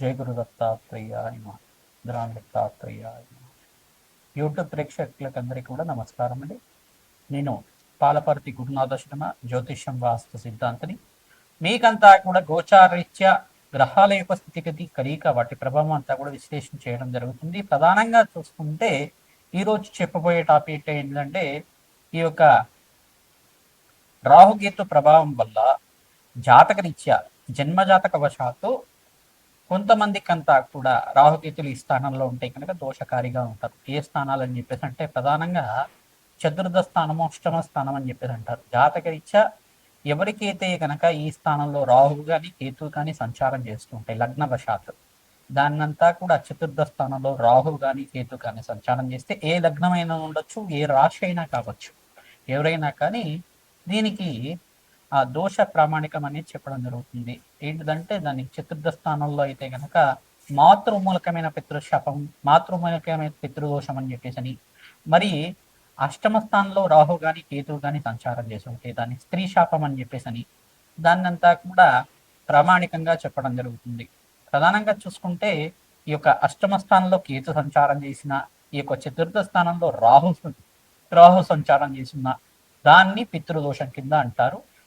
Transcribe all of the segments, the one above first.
జయ గురు దత్తాత్రేయాయ నమ యూట్యూబ్ ప్రేక్షకులకు అందరికీ కూడా నమస్కారం అండి నేను పాలపర్తి గురునాథ శర్మ జ్యోతిష్యం వాస్తు సిద్ధాంతిని. మీకంతా కూడా గోచారీత్యా గ్రహాల యొక్క స్థితిగతి కలిక వాటి ప్రభావం అంతా కూడా విశ్లేషణ చేయడం జరుగుతుంది. ప్రధానంగా చూసుకుంటే ఈరోజు చెప్పబోయే టాపిక్ ఏంటంటే ఈ యొక్క రాహుకేతు ప్రభావం వల్ల జాతకరీత్యా జన్మజాతక వశాత్తు కొంతమందికి అంతా కూడా రాహుకేతులు ఈ స్థానంలో ఉంటే కనుక దోషకారిగా ఉంటారు. ఏ స్థానాలు అని చెప్పేసి అంటే ప్రధానంగా చతుర్థ స్థానము అష్టమ స్థానం అని చెప్పేసి అంటారు. జాతకరీత్యా ఎవరికైతే కనుక ఈ స్థానంలో రాహువు కానీ కేతు కానీ సంచారం చేస్తుంటాయి లగ్న వశాత్తు దాన్నంతా కూడా చతుర్థ స్థానంలో రాహు కానీ కేతు కానీ సంచారం చేస్తే ఏ లగ్నమైనా ఉండొచ్చు ఏ రాశి అయినా కావచ్చు. ఎవరైనా కానీ దీనికి ఆ దోష ప్రామాణికం అనేది చెప్పడం జరుగుతుంది. ఏంటిదంటే దాని చతుర్థ స్థానంలో అయితే గనక మాతృమూలకమైన పితృశాపం మాతృమూలకమైన పితృదోషం అని చెప్పేసి అని మరి అష్టమ స్థానంలో రాహు గాని కేతువు గాని సంచారం చేసి ఉంటే దాన్ని స్త్రీ శాపం అని చెప్పేసి అని దాన్నంతా కూడా ప్రామాణికంగా చెప్పడం జరుగుతుంది. ప్రధానంగా చూసుకుంటే ఈ యొక్క అష్టమ స్థానంలో కేతు సంచారం చేసిన ఈ యొక్క చతుర్థ స్థానంలో రాహు రాహు సంచారం చేసిన దాన్ని పితృదోషం కింద అంటారు.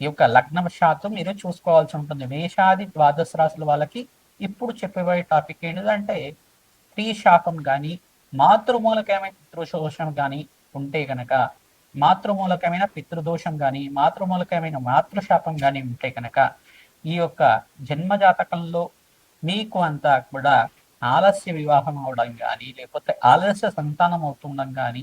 ఈ యొక్క లగ్నవశాత్తు మీరు చూసుకోవాల్సి ఉంటుంది. మేషాది ద్వాదశ రాశుల వాళ్ళకి ఇప్పుడు చెప్పబోయే టాపిక్ ఏంటంటే స్త్రీ శాపం కానీ మాతృమూలకమైన పితృదోషం కానీ ఉంటే గనక మాతృమూలకమైన పితృదోషం కానీ మాతృమూలకమైన మాతృశాపం కానీ ఉంటే కనుక ఈ యొక్క జన్మ జాతకంలో మీకు అంతా కూడా ఆలస్య వివాహం అవడం కానీ లేకపోతే ఆలస్య సంతానం అవుతుండడం కానీ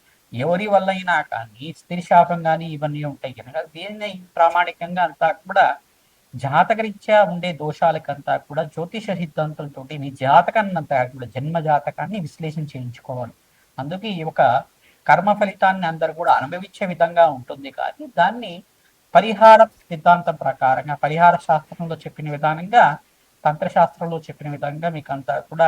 ఎవరి వల్ల అయినా కానీ స్త్రీ శాపం కానీ ఇవన్నీ ఉంటాయి కనుక దీన్ని ప్రామాణికంగా అంతా కూడా జాతకరీత్యా ఉండే దోషాలకంతా కూడా జ్యోతిష సిద్ధాంతులతో మీ జాతకాన్ని అంతా కూడా జన్మ జాతకాన్ని విశ్లేషణ చేయించుకోవాలి. అందుకే ఈ ఒక కర్మ ఫలితాన్ని అందరూ కూడా అనుభవించే విధంగా ఉంటుంది కానీ దాన్ని పరిహార సిద్ధాంతం ప్రకారంగా పరిహార శాస్త్రంలో చెప్పిన విధానంగా తంత్రశాస్త్రంలో చెప్పిన విధంగా మీకు అంతా కూడా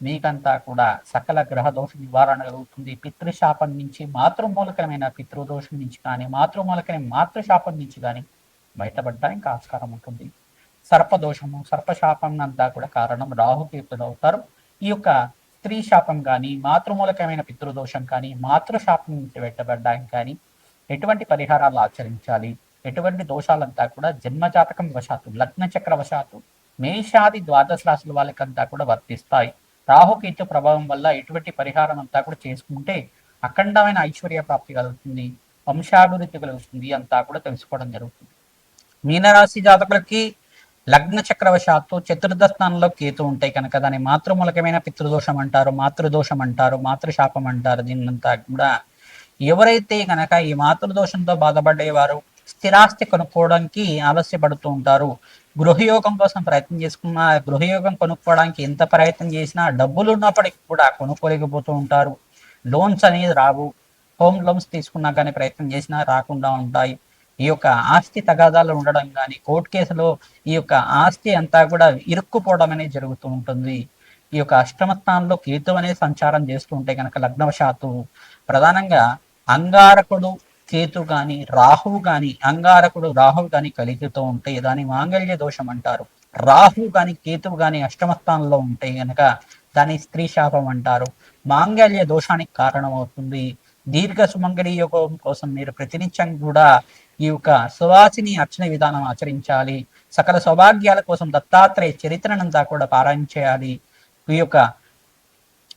మీకంతా కూడా సకల గ్రహ దోష నివారణ కలుగుతుంది. పితృశాపం నుంచి మాతృమూలకమైన పితృదోషం నుంచి కానీ మాతృమూలకమైన మాతృశాపం నుంచి కానీ బయటపడడానికి ఆస్కారం ఉంటుంది. సర్పదోషము సర్పశాపం అంతా కూడా కారణం రాహుకేతులు అవుతారు. ఈ యొక్క స్త్రీ శాపం కానీ మాతృమూలకమైన పితృదోషం కానీ మాతృశాపం నుంచి బయటపడడానికి కానీ ఎటువంటి పరిహారాలు ఆచరించాలి? ఎటువంటి దోషాలంతా కూడా జన్మజాతకం వశాత్తు లగ్న చక్ర వశాత్తు మేషాది ద్వాదశ రాశుల వాళ్ళకంతా కూడా వర్తిస్తాయి. రాహుకేతు ప్రభావం వల్ల ఎటువంటి పరిహారం అంతా కూడా చేసుకుంటే అఖండమైన ఐశ్వర్య ప్రాప్తి కలుగుతుంది వంశాభివృద్ధి కలుగుతుంది అంతా కూడా తెలుసుకోవడం జరుగుతుంది. మీనరాశి జాతకులకి లగ్న చక్రవశాత్తు చతుర్థ స్థానంలో కేతు ఉంటాయి కనుక దాని మాతృమూలకమైన పితృదోషం అంటారు మాతృదోషం అంటారు మాతృశాపం అంటారు. దీన్నంతా కూడా ఎవరైతే కనుక ఈ మాతృదోషంతో బాధపడేవారు స్థిరాస్తి కొనుక్కోవడానికి ఆలస్యపడుతూ ఉంటారు. గృహయోగం కోసం ప్రయత్నం చేసుకున్న గృహయోగం కొనుక్కోవడానికి ఎంత ప్రయత్నం చేసినా డబ్బులు ఉన్నప్పటికీ కూడా కొనుక్కోలేకపోతూ ఉంటారు. లోన్స్ అనేది రావు. హోమ్ లోన్స్ తీసుకున్నా కానీ ప్రయత్నం చేసినా రాకుండా ఉంటాయి. ఈ యొక్క ఆస్తి తగాదాలు ఉండడం కానీ కోర్టు కేసులో ఈ యొక్క ఆస్తి అంతా కూడా ఇరుక్కుపోవడం అనేది జరుగుతూ ఉంటుంది. ఈ యొక్క అష్టమ స్థానంలో కేతు అనేది సంచారం చేస్తూ ఉంటే కనుక లగ్నవశాత్తు ప్రధానంగా అంగారకుడు కేతు గాని రాహువు గాని అంగారకుడు రాహువు గాని కలిగితో ఉంటే దాని మాంగళ్య దోషం అంటారు. రాహువు గాని కేతువు గాని అష్టమ స్థానంలో ఉంటే గనక దాని స్త్రీ శాపం అంటారు. మాంగళ్య దోషానికి కారణమవుతుంది. దీర్ఘ సుమంగళి యోగం కోసం మీరు ప్రతినిత్యం కూడా ఈ యొక్క సువాసిని అర్చన విధానం ఆచరించాలి. సకల సౌభాగ్యాల కోసం దత్తాత్రేయ చరిత్రనంతా కూడా పారాయణ చేయాలి. ఈ యొక్క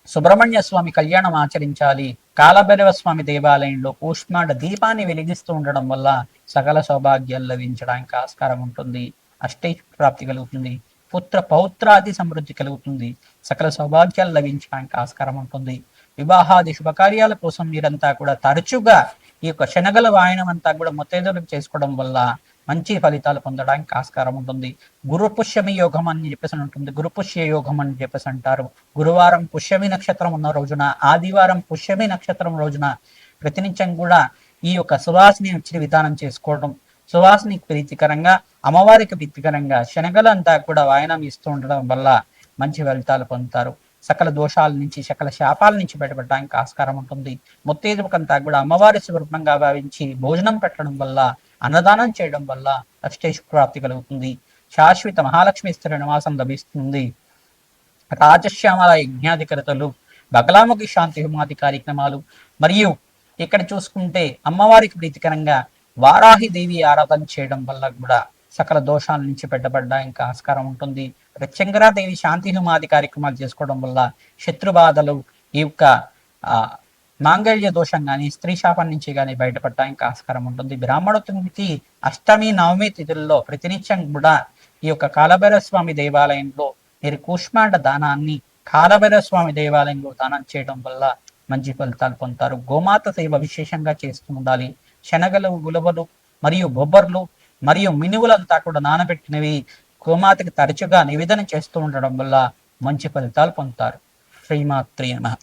సుబ్రహ్మణ్య స్వామి కళ్యాణం ఆచరించాలి. కాలభైరవ స్వామి దేవాలయంలో కూష్మాండ దీపాన్ని వెలిగిస్తూ ఉండడం వల్ల సకల సౌభాగ్యాలు లభించడానికి ఆస్కారం ఉంటుంది. అష్టై ప్రాప్తి కలుగుతుంది. పుత్ర పౌత్రాది సమృద్ధి కలుగుతుంది. సకల సౌభాగ్యాలు లభించడానికి ఆస్కారం ఉంటుంది. వివాహాది శుభకార్యాల కోసం మీరంతా కూడా తరచుగా ఈ యొక్క శనగల వాయనం అంతా కూడా ముత్తైదులకు చేసుకోవడం వల్ల మంచి ఫలితాలు పొందడానికి ఆస్కారం ఉంటుంది. గురు పుష్యమి యోగం అని చెప్పేసి ఉంటుంది. గురు పుష్య యోగం అని చెప్పేసి అంటారు. గురువారం పుష్యమి నక్షత్రం ఉన్న రోజున ఆదివారం పుష్యమి నక్షత్రం రోజున ప్రతినిత్యం కూడా ఈ యొక్క సువాసిని వచ్చి విధానం చేసుకోవడం. సువాసినికి ప్రీతికరంగా అమ్మవారికి ప్రీతికరంగా శనగలంతా కూడా వాయనం ఇస్తూ ఉండడం వల్ల మంచి ఫలితాలు పొందుతారు. సకల దోషాల నుంచి సకల శాపాల నుంచి బయటపడడానికి ఆస్కారం ఉంటుంది. ముత్తేజుకంతా కూడా అమ్మవారి స్వరూపంగా భావించి భోజనం పెట్టడం వల్ల అన్నదానం చేయడం వల్ల అష్టేష్ ప్రాప్తి కలుగుతుంది. శాశ్వత మహాలక్ష్మి స్థిర నివాసం లభిస్తుంది. రాజశ్యామల యజ్ఞాధికరతలు బగలాముఖి శాంతి హోమాది కార్యక్రమాలు మరియు ఇక్కడ చూసుకుంటే అమ్మవారికి ప్రీతికరంగా వారాహి దేవి ఆరాధన చేయడం వల్ల కూడా సకల దోషాల నుంచి పెట్టబడడానికి ఆస్కారం ఉంటుంది. దేవి శాంతి హోమాది కార్యక్రమాలు చేసుకోవడం వల్ల శత్రుబాధలు ఈ యొక్క మాంగళ్య దోషం కానీ స్త్రీ శాపం నుంచి కానీ బయటపడటానికి ఆస్కారం ఉంటుంది. బ్రాహ్మణ అష్టమి నవమి తిథుల్లో ప్రతినిత్యం కూడా ఈ యొక్క కాలభైరవ స్వామి దేవాలయంలో మీరు కూష్మాండ దానాన్ని కాలభైరవ స్వామి దేవాలయంలో దానం చేయడం వల్ల మంచి ఫలితాలు పొందుతారు. గోమాత సేవ విశేషంగా చేస్తూ ఉండాలి. శనగలు ఉలవలు మరియు బొబ్బర్లు మరియు మినువులంతా కూడా నానబెట్టినవి గోమాతకి తరచుగా నివేదన చేస్తూ ఉండడం వల్ల మంచి ఫలితాలు పొందుతారు. శ్రీమాత్రి నమ.